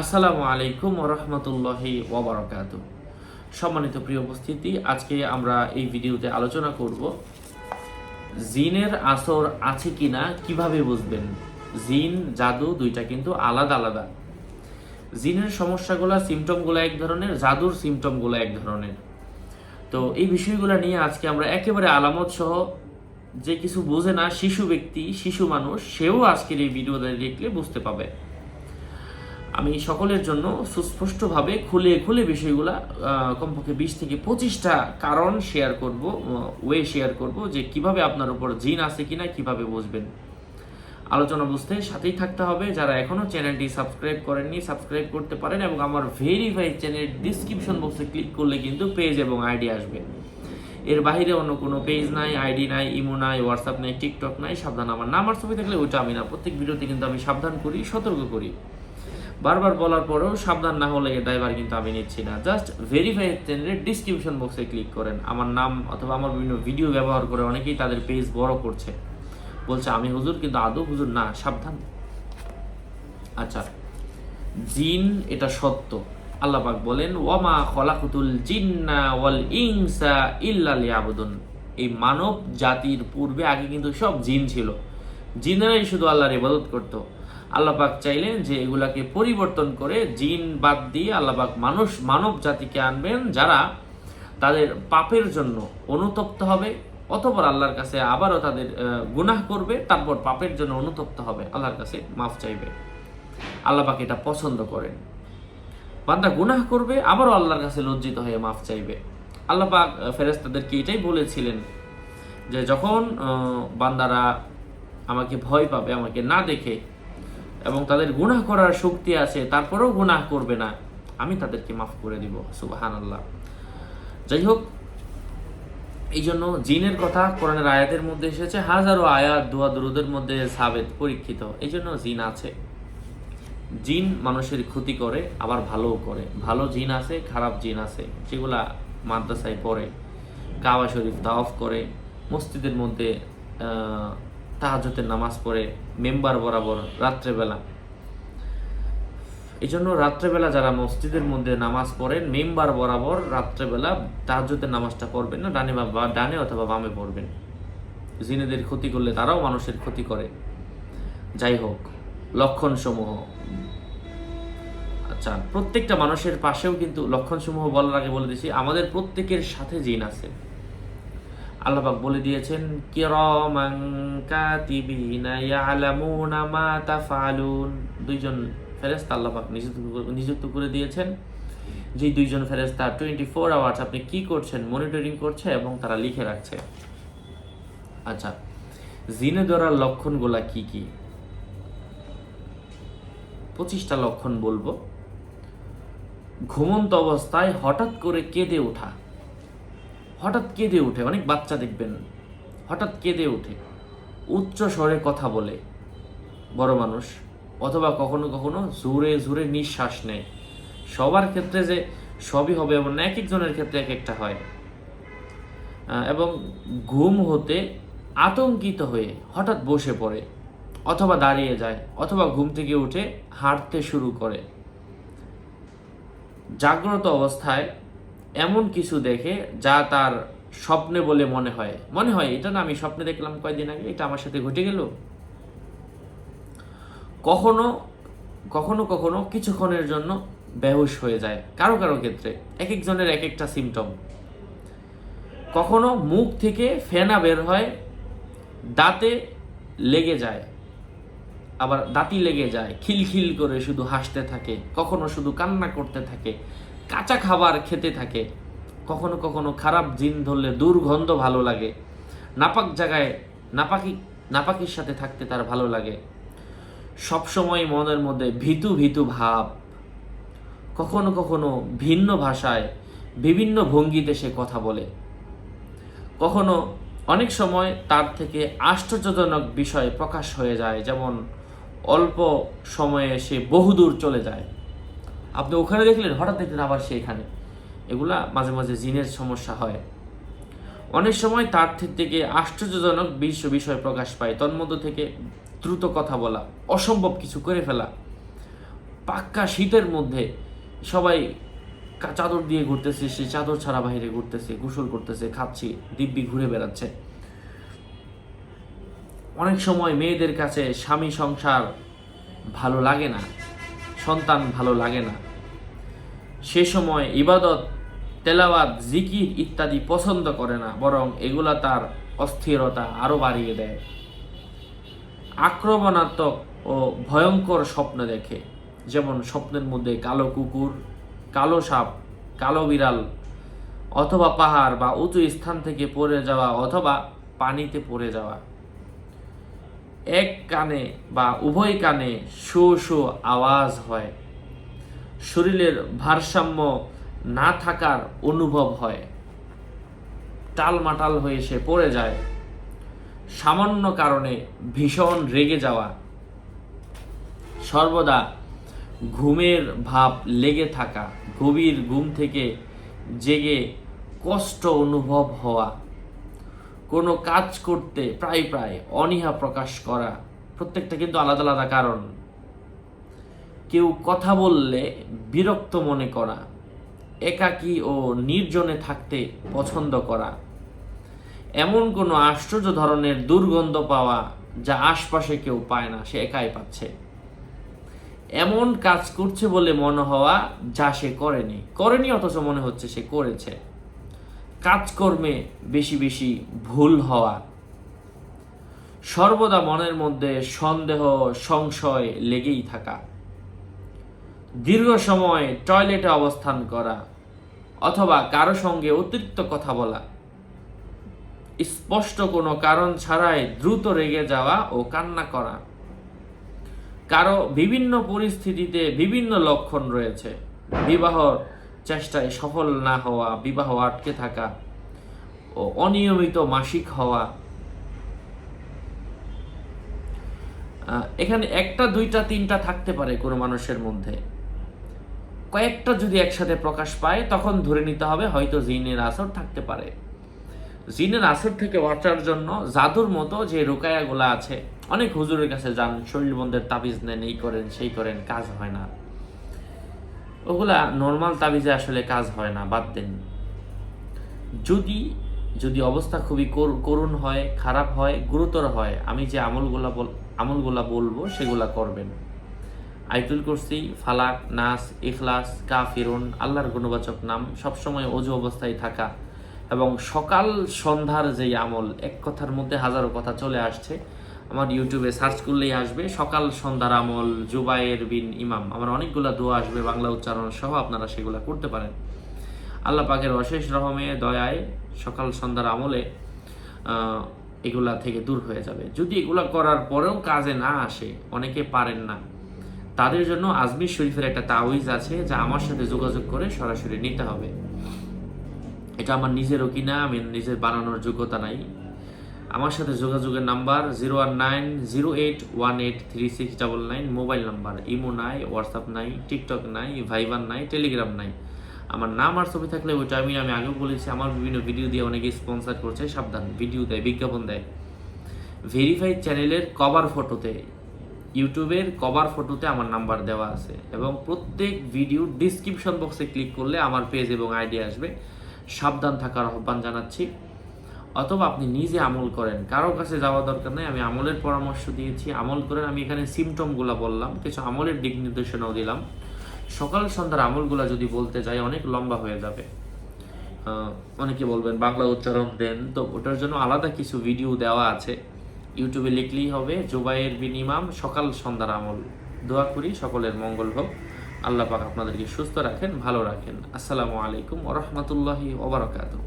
আসসালামু আলাইকুম রহমতুল্লাহি ওবরাকাত সম্মানিত প্রিয় উপস্থিতি, আজকে আমরা এই ভিডিওতে আলোচনা করব জিনের আসর আছে কিনা, কীভাবে বুঝবেন? জিন, জাদু দুইটা কিন্তু আলাদা আলাদা। জিনের সমস্যাগুলো সিমটমগুলো এক ধরনের, জাদুর সিমটমগুলো এক ধরনের। তো এই বিষয়গুলো নিয়ে আজকে আমরা একেবারে আলামত সহ যে কিছু বোঝে না, শিশু ব্যক্তি, শিশু মানুষ, সেও আজকের এই ভিডিওটা দেখলে বুঝতে পাবে। আমি সকলের জন্য সুস্পষ্টভাবে খুলে খুলে বিষয়গুলা কমপক্ষে বিশ থেকে পঁচিশটা কারণ শেয়ার করব ওয়ে শেয়ার করব যে কীভাবে আপনার উপর জিন আছে কিনা, কীভাবে বুঝবেন। আলোচনা বুঝতে সাথেই থাকতে হবে। যারা এখনও চ্যানেলটি সাবস্ক্রাইব করেননি সাবস্ক্রাইব করতে পারেন এবং আমার ভেরিফাই চ্যানেল ডিসক্রিপশন বক্সে ক্লিক করলে কিন্তু পেজ এবং আইডি আসবে। এর বাইরে অন্য কোনো পেজ নাই আইডি নাই ইমো নাই হোয়াটসঅ্যাপ নাই টিকটক নাই, সাবধান। আমার নাম আর ছবি থাকলে ওইটা আমি না। প্রত্যেক ভিডিওতে কিন্তু আমি সাবধান করি, সতর্ক করি। বারবার বলার পরেও সাবধান না হলে এর দায়ভার কিন্তু আমি নিচ্ছি না। জাস্ট ভেরিফাই চ্যানেলের ডিসক্রিপশন বক্সে ক্লিক করেন। আমার নাম অথবা আমার বিভিন্ন ভিডিও ব্যবহার করে অনেকেই তাদের পেজ বড় করছে। বলছে, আমি হুজুর, কিন্তু আদৌ হুজুর না, সাবধান। আচ্ছা জিন এটা সত্য। আল্লাহ পাক বলেন, ওয়ামা খলাকুতুল জিন্না ওয়াল ইনসা ইল্লা লিয়াবুদুন। এই মানব জাতির পূর্বে আগে কিন্তু সব জিন ছিল। জিনেরাই শুধু আল্লাহর ইবাদত করত। আল্লাহ পাক চাইলেন যে এগুলাকে পরিবর্তন করে জিন বাদ দিয়ে আল্লাহ পাক মানুষ, মানব জাতিকে আনবেন যারা তাদের পাপের জন্য অনুতপ্ত হবে, অতপর আল্লাহর কাছে আবারও তাদের গুনাহ করবে, তারপর পাপের জন্য অনুতপ্ত হবে, আল্লাহর কাছে মাফ চাইবে। আল্লাহ পাক এটা পছন্দ করেন। বান্দা গুনাহ করবে, আবারও আল্লাহর কাছে লজ্জিত হয়ে মাফ চাইবে। আল্লাহ পাক ফেরেস্তাদেরকে এটাই বলেছিলেন যে যখন বান্দারা আমাকে ভয় পাবে, আমাকে না দেখে এবং তাদের গুনাহ করার শক্তি আছে, তারপরেও গুনাহ করবে না। আমি তাদেরকে মাফ করে দিব সুবাহান আল্লাহ যাই হোক এই জন্য জিনের কথা কোরআনের আয়াতের মধ্যে এসেছে, হাজারো আয়াত দোয়া দুরুদের মধ্যে সাবেত, পরীক্ষিত এই জন্য জিন আছে। জিন মানুষের ক্ষতি করে, আবার ভালোও করে। ভালো জিন আছে, খারাপ জিন আছে যেগুলা মাদ্রাসায় পড়ে, কাবা শরীফ তাওয়াফ করে, মসজিদের মধ্যে আহ, তাহাজ্জুদের নামাজ পড়ে মেম্বার বরাবর রাত্রেবেলা। এই জন্য রাত্রেবেলা যারা মসজিদের মধ্যে নামাজ পড়েন মেম্বার বরাবর রাত্রেবেলা তাহাজ্জুদের নামাজটা পড়বেন না ডানে বা ডানে অথবা বামে পড়বেন। জিনেদের ক্ষতি করলে তারাও মানুষের ক্ষতি করে। যাই হোক লক্ষণ সমূহ আচ্ছা প্রত্যেকটা মানুষের পাশেও কিন্তু লক্ষণ সমূহ বলার আগে বলে দিয়েছি আমাদের প্রত্যেকের সাথে জিন আছে। আল্লাপাক বলে দিয়েছেন, কিরামান কাতিবিনা ইয়ালামুনা মা তাফআলুন দুইজন ফেরেশতা আল্লাপাক নিযুক্ত নিযুক্ত করে দিয়েছেন। যে দুইজন ফেরেশতা টোয়েন্টি ফোর আওয়ার্স আপনি কি করছেন মনিটরিং করছে এবং তারা লিখে রাখছে। আচ্ছা জিনে ধরার লক্ষণগুলা কি কি? পঁচিশটা লক্ষণ বলব। ঘুমন্ত অবস্থায় হঠাৎ করে কেঁদে ওঠা। হঠাৎ কেঁদে ওঠে, অনেক বাচ্চা দেখবেন, হঠাৎ কেঁদে ওঠে। উচ্চ স্বরে কথা বলে, বড় মানুষ, অথবা কখনো কখনো জোরে জোরে নিঃশ্বাস নেয়। সবার ক্ষেত্রে যে সবই হবে এমন এক একজনের ক্ষেত্রে এক একটা হয়। এবং ঘুম হতে আতঙ্কিত হয়ে হঠাৎ বসে পড়ে, অথবা দাঁড়িয়ে যায়, অথবা ঘুম থেকে উঠে হাঁটতে শুরু করে। জাগ্রত অবস্থায় এমন কিছু দেখে যা তার স্বপ্নে বলে মনে হয়। মনে হয়, এটা না আমি স্বপ্নে দেখলাম কয়দিন আগে, এটা আমার সাথে ঘটে গেল? কখনো কখনো কখনো কিছুক্ষণের জন্য বেহুশ হয়ে যায়, কারও কারও ক্ষেত্রে। এক একজনের এক একটা সিমটম কখনো মুখ থেকে ফেনা বের হয়, দাঁতে লেগে যায়, আবার দাঁতি লেগে যায়, খিলখিল করে শুধু হাসতে থাকে, কখনো শুধু কান্না করতে থাকে কাঁচা খাবার খেতে থাকে। কখনো কখনো খারাপ জিন ধরলে দুর্গন্ধ ভালো লাগে। নাপাক জায়গায় নাপাকি নাপাকির সাথে থাকতে তার ভালো লাগে। সবসময় মনের মধ্যে ভীতু ভীতু ভাব। কখনো কখনো ভিন্ন ভাষায় বিভিন্ন ভঙ্গিতে সে কথা বলে। কখনো অনেক সময় তার থেকে আশ্চর্যজনক বিষয় প্রকাশ হয়ে যায়, যেমন অল্প সময়ে সে বহুদূর চলে যায়। আপনি ওখানে দেখলেন, হঠাৎ দেখলেন আবার সে এখানে। এগুলা মাঝে মাঝে জিনের সমস্যা হয়। অনেক সময় তার থেকে আশ্চর্যজনক বিশ্ব বিষয় প্রকাশ পায়, তন্মধ্য থেকে দ্রুত কথা বলা, অসম্ভব কিছু করে ফেলা। পাক্কা শীতের মধ্যে সবাই চাদর দিয়ে ঘুরতেছে, সে চাদর ছাড়া বাইরে ঘুরতেছে, গোসল করতেছে, খাচ্ছে, দিব্যি ঘুরে বেড়াচ্ছে। অনেক সময় মেয়েদের কাছে স্বামী সংসার ভালো লাগে না। সন্তান ভালো লাগে না। সে সময় ইবাদত, তেলাওয়াত, জিকির ইত্যাদি পছন্দ করে না, বরং এগুলা তার অস্থিরতা আরও বাড়িয়ে দেয়। আক্রমণাত্মক ও ভয়ঙ্কর স্বপ্ন দেখে, যেমন স্বপ্নের মধ্যে কালো কুকুর, কালো সাপ, কালো বিড়াল, অথবা পাহাড় বা উঁচু স্থান থেকে পড়ে যাওয়া অথবা পানিতে পড়ে যাওয়া। এক কানে বা উভয় কানে শো শো আওয়াজ হয়। শরীরের ভারসাম্য না থাকার অনুভব হয়। টালমাটাল হয়ে সে পড়ে যায়। সামান্য কারণে ভীষণ রেগে যাওয়া। সর্বদা ঘুমের ভাব লেগে থাকা, গভীর ঘুম থেকে জেগে কষ্ট অনুভব হওয়া। কোনো কাজ করতে প্রায় প্রায় অনীহা প্রকাশ করা প্রত্যেকটা কিন্তু আলাদা আলাদা কারণ। কেউ কথা বললে বিরক্ত মনে করা, একাকী ও নির্জনে থাকতে পছন্দ করা, এমন কোনো আশ্চর্য ধরনের দুর্গন্ধ পাওয়া যা আশপাশে কেউ পায় না, সে একাই পাচ্ছে। এমন কাজ করছে বলে মনে হওয়া যা সে করেনি। করেনি অথচ মনে হচ্ছে সে করেছে। কাজকর্মে বেশি বেশি ভুল হওয়া, সর্বদা মনের মধ্যে সন্দেহ, সংশয় লেগেই থাকা, দীর্ঘ সময় টয়লেটে অবস্থান করা, অথবা কারও সঙ্গে অতিরিক্ত কথা বলা, স্পষ্ট কোনো কারণ ছাড়াই দ্রুত রেগে যাওয়া ও কান্না করা, কারও বিভিন্ন পরিস্থিতিতে বিভিন্ন লক্ষণ রয়েছে, বিবাহ চেষ্টায় সফল না হওয়া, বিবাহ আটকে থাকা ও অনিয়মিত মাসিক হওয়া। এখানে একটা, দুইটা, তিনটা থাকতে পারে কোনো মানুষের মধ্যে। কয়েকটা যদি একসাথে প্রকাশ পায়, তখন ধরে নিতে হবে হয়তো জিনের আসর থাকতে পারে। জিনের আসর থেকে বাঁচার জন্য জাদুর মতো যে রোকায়াগুলো আছে, অনেক হুজুরের কাছে যান, শরীর বন্ধের তাবিজ নেন, এই করেন, সেই করেন, কাজ হয় না। ওগুলা নর্মাল তাবিজে আসলে কাজ হয় না, বাদ দেন। যদি যদি অবস্থা খুবই করু- করুণ হয়, খারাপ হয়, গুরুতর হয়, আমি যে আমলগুলা আমলগুলা বলব, সেগুলা করবেন। আইতুল কুরসি, ফালাক, নাস, ইখলাস, কাফিরুন, আল্লাহর গুণবাচক নাম সবসময় অজু অবস্থায় থাকা এবং সকাল সন্ধ্যার যেই আমল, এক কথার মধ্যে হাজারো কথা চলে আসছে আমার ইউটিউবে সার্চ করলেই আসবে। সকাল সন্ধ্যার আমল জুবায়ের বিন ইমাম, আমার অনেকগুলা দোয়া আসবে, বাংলা উচ্চারণ সহ আপনারা সেগুলা করতে পারেন। আল্লাহ পাকের অশেষ রহমে, দয়ায় সকাল সন্ধ্যার আমলে এগুলা থেকে দূর হয়ে যাবে। যদি এগুলা করার পরেও কাজে না আসে, অনেকে পারেন না। তাদের জন্য আজমির শরীফের একটা তাওয়িজ আছে, যা আমার সাথে যোগাযোগ করে সরাসরি নিতে হবে। এটা আমার নিজেরও কিনা, আমি নিজের বানানোর যোগ্যতা নাই। আমার সাথে যোগাযোগের number zero one nine zero eight one eight three six double nine mobile number, imo নাই, হোয়াটসঅ্যাপ নাই, টিকটক নাই, ভাইবার নাই, টেলিগ্রাম নাই। আমার নাম আর ছবি থাকলে ওইটা আমি আমি আগেও বলেছি, আমার বিভিন্ন ভিডিও দিয়ে অনেকে স্পন্সার করছে, সাবধান ভিডিও দেয়, বিজ্ঞাপন দেয়। ভেরিফাইড চ্যানেলের কভার ফটোতে ইউটিউবের কভার ফটোতে আমার নাম্বার দেওয়া আছে এবং প্রত্যেক ভিডিও ডিসক্রিপশন বক্সে ক্লিক করলে আমার পেজ এবং আইডি আসবে। সাবধান থাকার আহ্বান জানাচ্ছি। অথবা আপনি নিজে আমল করেন। কারও কাছে যাওয়া দরকার নেই, আমি আমলের পরামর্শ দিয়েছি। আমল করেন, আমি এখানে সিমটমগুলো বললাম, কিছু আমলের দিক নির্দেশনাও দিলাম। সকাল সন্ধ্যার আমলগুলো যদি বলতে যাই, অনেক লম্বা হয়ে যাবে। অনেকে বলবেন, বাংলা উচ্চারণ দেন। তো ওটার জন্য আলাদা কিছু ভিডিও দেওয়া আছে। ইউটিউবে লিখলেই হবে জুবাইয়ের বিনিমাম সকাল সন্ধ্যার আমল। দোয়া করি, সকলের মঙ্গল হোক। আল্লাহ পাক আপনাদেরকে সুস্থ রাখেন, ভালো রাখেন। আসসালামু আলাইকুম ওরহমতুল্লাহি ওবরাকাতুহ